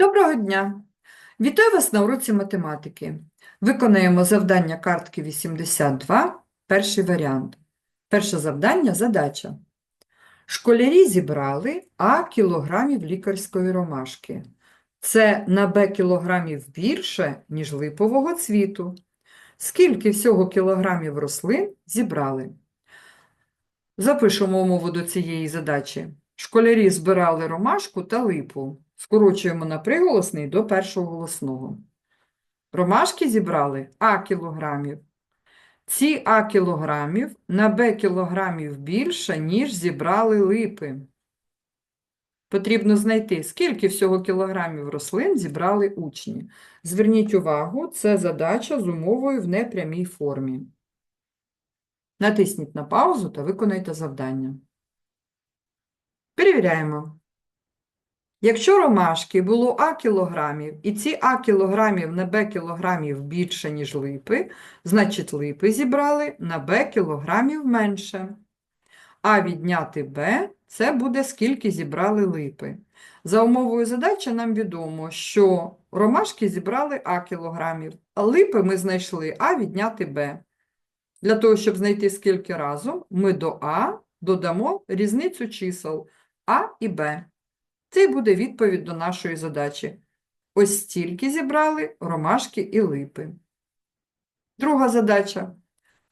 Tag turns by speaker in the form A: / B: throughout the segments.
A: Доброго дня! Вітаю вас на уроці математики. Виконаємо завдання картки 82, перший варіант. Перше завдання – задача. Школярі зібрали А кілограмів лікарської ромашки. Це на Б кілограмів більше, ніж липового цвіту. Скільки всього кілограмів рослин зібрали? Запишемо умову до цієї задачі. Школярі збирали ромашку та липу. Скорочуємо на приголосний до першого голосного. Ромашки зібрали А кілограмів. Ці А кілограмів на Б кілограмів більше, ніж зібрали липи. Потрібно знайти, скільки всього кілограмів рослин зібрали учні. Зверніть увагу, це задача з умовою в непрямій формі. Натисніть на паузу та виконайте завдання. Перевіряємо. Якщо ромашки було А кілограмів, і ці А кілограмів на Б кілограмів більше, ніж липи, значить липи зібрали на Б кілограмів менше. А відняти Б – це буде скільки зібрали липи. За умовою задачі нам відомо, що ромашки зібрали А кілограмів, а липи ми знайшли А відняти Б. Для того, щоб знайти скільки разом, ми до А додамо різницю чисел А і Б. Це й буде відповідь до нашої задачі. Ось стільки зібрали ромашки і липи. Друга задача.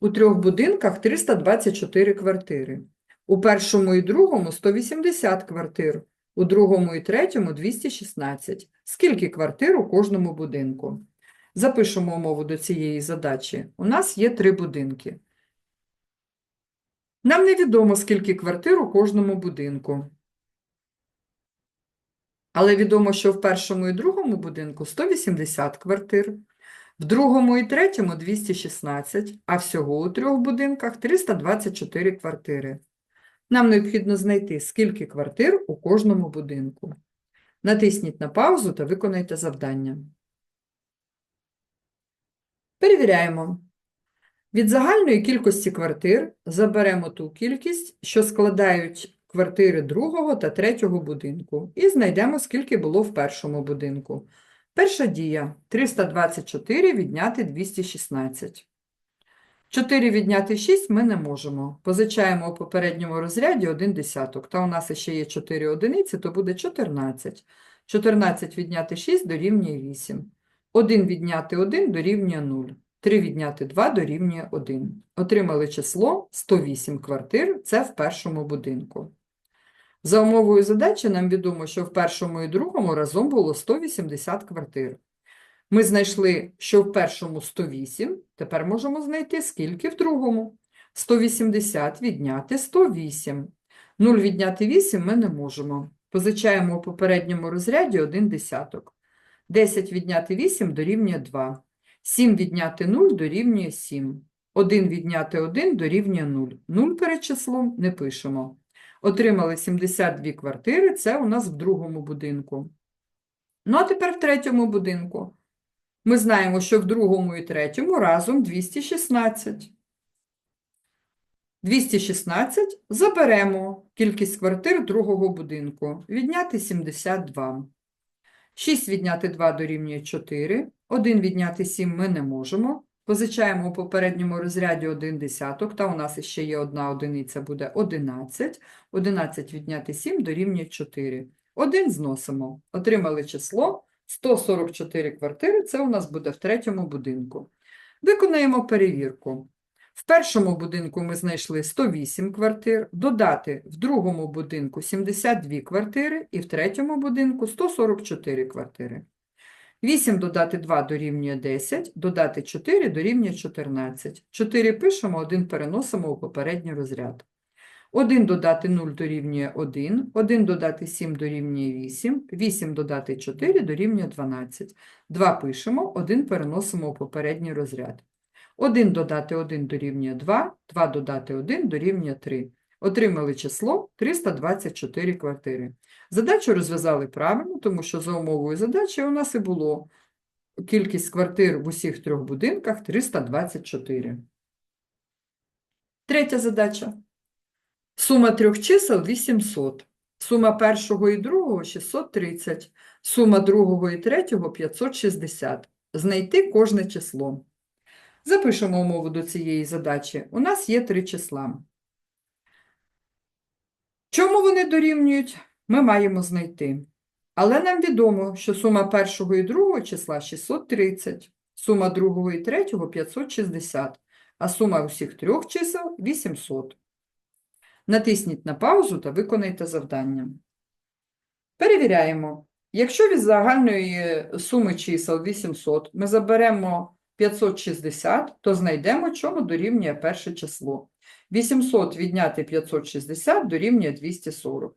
A: У трьох будинках 324 квартири. У першому і другому 180 квартир, у другому і третьому 216. Скільки квартир у кожному будинку? Запишемо умову до цієї задачі. У нас є три будинки. Нам невідомо, скільки квартир у кожному будинку. Але відомо, що в першому і другому будинку 180 квартир, в другому і третьому 216, а всього у трьох будинках 324 квартири. Нам необхідно знайти, скільки квартир у кожному будинку. Натисніть на паузу та виконайте завдання. Перевіряємо. Від загальної кількості квартир заберемо ту кількість, що складають квартири другого та третього будинку, і знайдемо, скільки було в першому будинку. Перша дія – 324 відняти 216. 4 відняти 6 ми не можемо. Позичаємо у попередньому розряді 1 десяток. Та у нас ще є 4 одиниці, то буде 14. 14 відняти 6 дорівнює 8. 1 відняти 1 дорівнює 0. 3 відняти 2 дорівнює 1. Отримали число 108 квартир, це в першому будинку. За умовою задачі нам відомо, що в першому і другому разом було 180 квартир. Ми знайшли, що в першому 108, тепер можемо знайти, скільки в другому. 180 відняти 108. 0 відняти 8 ми не можемо. Позичаємо у попередньому розряді 1 десяток. 10 відняти 8 дорівнює 2. 7 відняти 0 дорівнює 7. 1 відняти 1 дорівнює 0. 0 перед числом не пишемо. Отримали 72 квартири, це у нас в другому будинку. Ну, а тепер в третьому будинку. Ми знаємо, що в другому і третьому разом 216. 216 заберемо кількість квартир другого будинку. Відняти 72. 6 відняти 2 дорівнює 4. 1 відняти 7 ми не можемо. Позичаємо у попередньому розряді 1 десяток, та у нас ще є одна одиниця, буде 11. 11 відняти 7 дорівнює 4. 1 зносимо. Отримали число 144 квартири, це у нас буде в третьому будинку. Виконаємо перевірку. В першому будинку ми знайшли 108 квартир, додати в другому будинку 72 квартири і в третьому будинку 144 квартири. 8 додати 2 дорівнює 10, додати 4 дорівнює 14. 4 пишемо, 1 переносимо у попередній розряд. 1 додати 0 дорівнює 1, 1 додати 7 дорівнює 8, 8 додати 4 дорівнює 12. 2 пишемо, 1 переносимо у попередній розряд. 1 додати 1 дорівнює 2, 2 додати 1 дорівнює 3. Отримали число 324 квартири. Задачу розв'язали правильно, тому що за умовою задачі у нас і було кількість квартир в усіх трьох будинках 324. Третя задача. Сума трьох чисел 800. Сума першого і другого 630. Сума другого і третього 560. Знайти кожне число. Запишемо умову до цієї задачі. У нас є три числа. Чому вони дорівнюють, ми маємо знайти. Але нам відомо, що сума першого і другого числа 630, сума другого і третього 560, а сума усіх трьох чисел 800. Натисніть на паузу та виконайте завдання. Перевіряємо. Якщо від загальної суми чисел 800 ми заберемо 560, то знайдемо, чому дорівнює перше число. 800 відняти 560 дорівнює 240.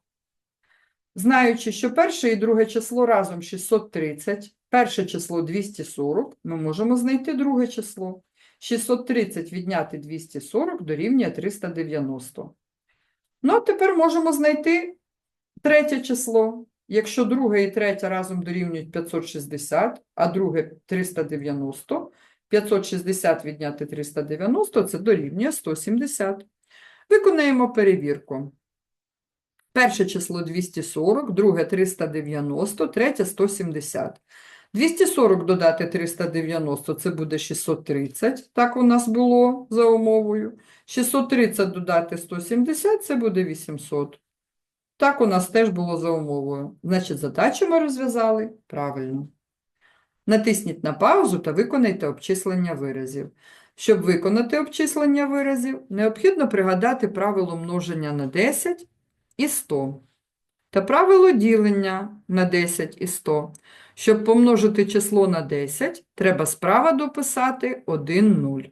A: Знаючи, що перше і друге число разом 630, перше число 240, ми можемо знайти друге число. 630 відняти 240 дорівнює 390. Ну, а тепер можемо знайти третє число. Якщо друге і третє разом дорівнюють 560, а друге 390, 560 відняти 390 – це дорівнює 170. Виконаємо перевірку. Перше число 240, друге 390, третє 170. 240 додати 390 – це буде 630, так у нас було за умовою. 630 додати 170 – це буде 800. Так у нас теж було за умовою. Значить, задачу ми розв'язали правильно. Натисніть на паузу та виконайте обчислення виразів. Щоб виконати обчислення виразів, необхідно пригадати правило множення на 10 і 100 та правило ділення на 10 і 100. Щоб помножити число на 10, треба справа дописати 1 нуль.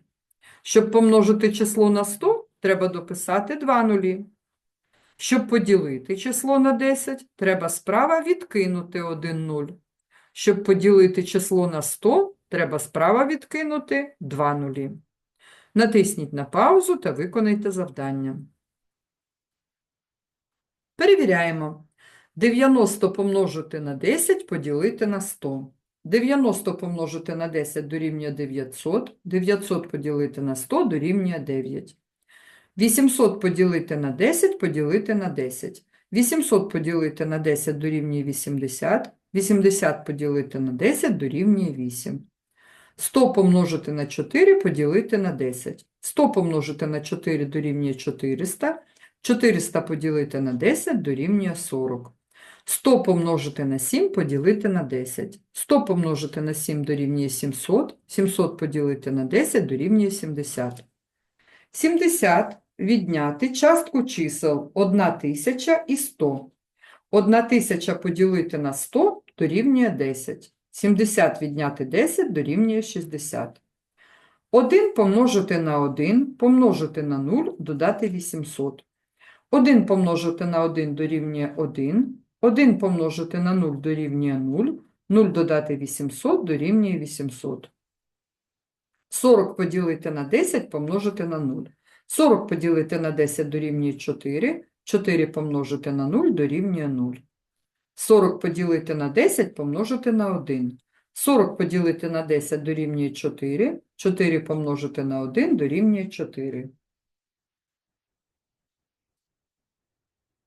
A: Щоб помножити число на 100, треба дописати 2 нулі. Щоб поділити число на 10, треба справа відкинути 1 нуль. Щоб поділити число на 100, треба справа відкинути 2 нулі. Натисніть на паузу та виконайте завдання. Перевіряємо. 90 помножити на 10 поділити на 100. 90 помножити на 10 дорівнює 900, 900 поділити на 100 дорівнює 9. 800 поділити на 10 поділити на 10. 800 поділити на 10 дорівнює 80, 80 поділити на 10 дорівнює 8. 100 помножити на 4 поділити на 10. 100 помножити на 4 дорівнює 400, 400 поділити на 10 дорівнює 40. 100 помножити на 7 поділити на 10. 100 помножити на 7 дорівнює 700, 700 поділити на 10 дорівнює 70. 70 відняти частку чисел 1000 і 100. 1000 поділити на 100 дорівнює 10. 70 відняти 10 дорівнює 60. 1 помножити на 1, помножити на 0, додати 800. 1 помножити на 1 дорівнює 1, 1 помножити на 0 дорівнює 0, 0 додати 800 дорівнює 800. 40 поділити на 10 помножити на 0. 40 поділити на 10 дорівнює 4, 4 помножити на 0 дорівнює 0. 40 поділити на 10 помножити на 1. 40 поділити на 10 дорівнює 4, 4 помножити на 1 дорівнює 4.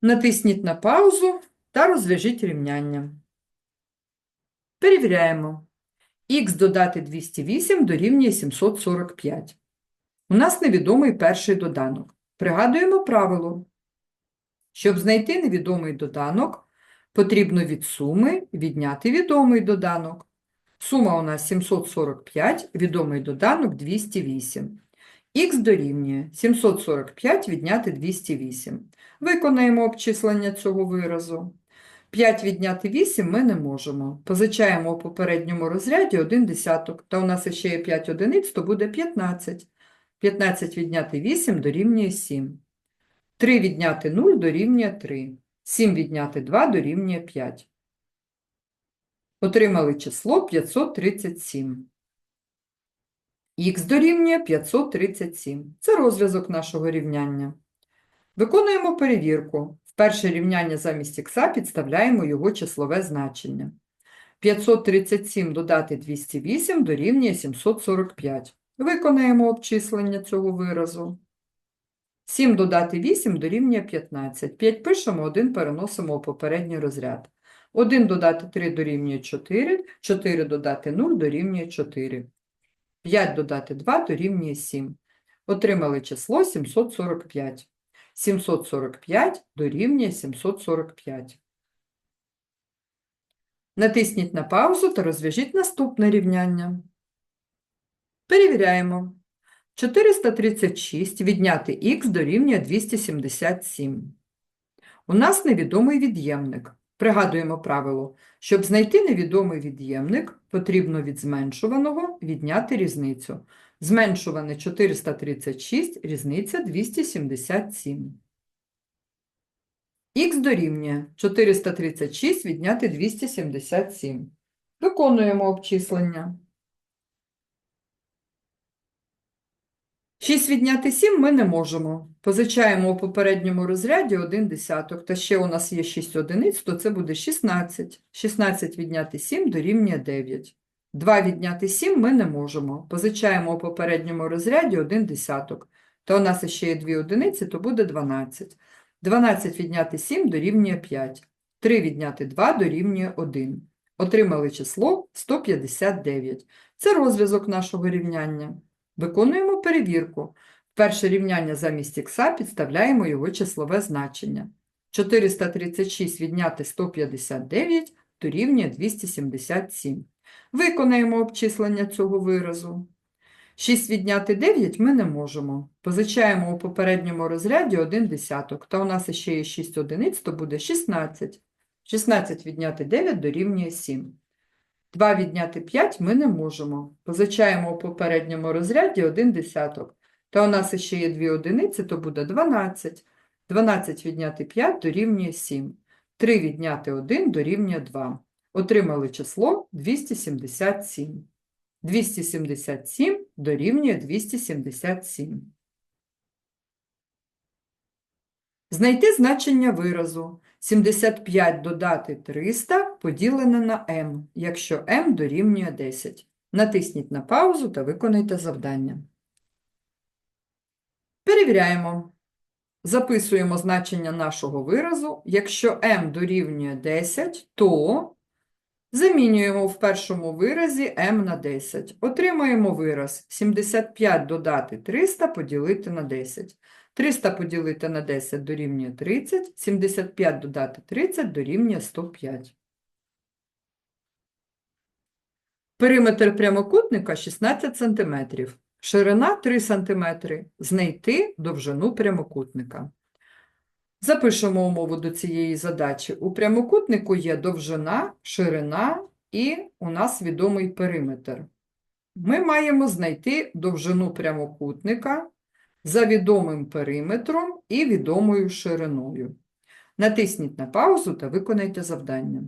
A: Натисніть на паузу та розв'яжіть рівняння. Перевіряємо. Х додати 208 дорівнює 745. У нас невідомий перший доданок. Пригадуємо правило. Щоб знайти невідомий доданок, потрібно від суми відняти відомий доданок. Сума у нас 745, відомий доданок 208. Х дорівнює 745 відняти 208. Виконаємо обчислення цього виразу. 5 відняти 8 ми не можемо. Позичаємо у попередньому розряді 1 десяток, та у нас ще є 5 одиниць, то буде 15. 15 відняти 8 дорівнює 7. 3 відняти 0 дорівнює 3. 7 відняти 2 дорівнює 5. Отримали число 537. Х дорівнює 537. Це розв'язок нашого рівняння. Виконуємо перевірку. В перше рівняння замість х підставляємо його числове значення. 537 додати 208 дорівнює 745. Виконаємо обчислення цього виразу. 7 додати 8 дорівнює 15. 5 пишемо, 1 переносимо у попередній розряд. 1 додати 3 дорівнює 4, 4 додати 0 дорівнює 4. 5 додати 2 дорівнює 7. Отримали число 745. 745 дорівнює 745. Натисніть на паузу та розв'яжіть наступне рівняння. Перевіряємо. 436 відняти х дорівнює 277. У нас невідомий від'ємник. Пригадуємо правило. Щоб знайти невідомий від'ємник, потрібно від зменшуваного відняти різницю. Зменшуване 436, різниця 277. Х дорівнює 436 відняти 277. Виконуємо обчислення. 6 відняти 7 ми не можемо. Позичаємо у попередньому розряді 1 десяток, та ще у нас є 6 одиниць, то це буде 16. 16 відняти 7 дорівнює 9. 2 відняти 7 ми не можемо. Позичаємо у попередньому розряді 1 десяток, та у нас ще є 2 одиниці, то буде 12. 12 відняти 7 дорівнює 5. 3 відняти 2 дорівнює 1. Отримали число 159. Це розв'язок нашого рівняння. Виконуємо перевірку. Перше рівняння замість х підставляємо його числове значення. 436 відняти 159 дорівнює 277. Виконаємо обчислення цього виразу. 6 відняти 9 ми не можемо. Позичаємо у попередньому розряді 1 десяток, та у нас ще є 6 одиниць, то буде 16. 16 відняти 9 дорівнює 7. 2 відняти 5 ми не можемо. Позичаємо у попередньому розряді 1 десяток. Та у нас ще є 2 одиниці, то буде 12. 12 відняти 5 дорівнює 7. 3 відняти 1 дорівнює 2. Отримали число 277. 277 дорівнює 277. Знайти значення виразу 75 додати 300 поділене на m, якщо m дорівнює 10. Натисніть на паузу та виконайте завдання. Перевіряємо. Записуємо значення нашого виразу. Якщо m дорівнює 10, то замінюємо в першому виразі m на 10. Отримаємо вираз 75 додати 300 поділити на 10. 300 поділити на 10 дорівнює 30, 75 додати 30 дорівнює 105. Периметр прямокутника 16 см, ширина 3 см, знайти довжину прямокутника. Запишемо умову до цієї задачі. У прямокутнику є довжина, ширина і у нас відомий периметр. Ми маємо знайти довжину прямокутника за відомим периметром і відомою шириною. Натисніть на паузу та виконайте завдання.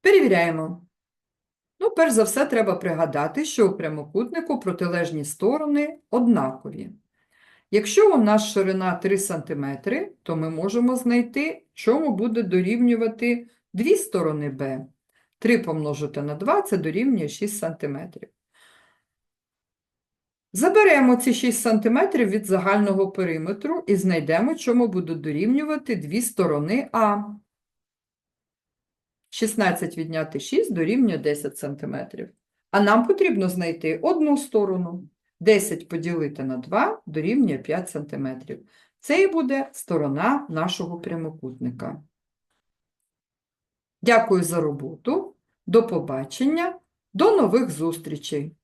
A: Перевіряємо. Ну, перш за все, треба пригадати, що у прямокутнику протилежні сторони однакові. Якщо у нас ширина 3 см, то ми можемо знайти, чому буде дорівнювати дві сторони b. 3 помножити на 2 – це дорівнює 6 см. Заберемо ці 6 см від загального периметру і знайдемо, чому будуть дорівнювати дві сторони А. 16 відняти 6 дорівнює 10 см. А нам потрібно знайти одну сторону. 10 поділити на 2 дорівнює 5 см. Це і буде сторона нашого прямокутника. Дякую за роботу. До побачення. До нових зустрічей!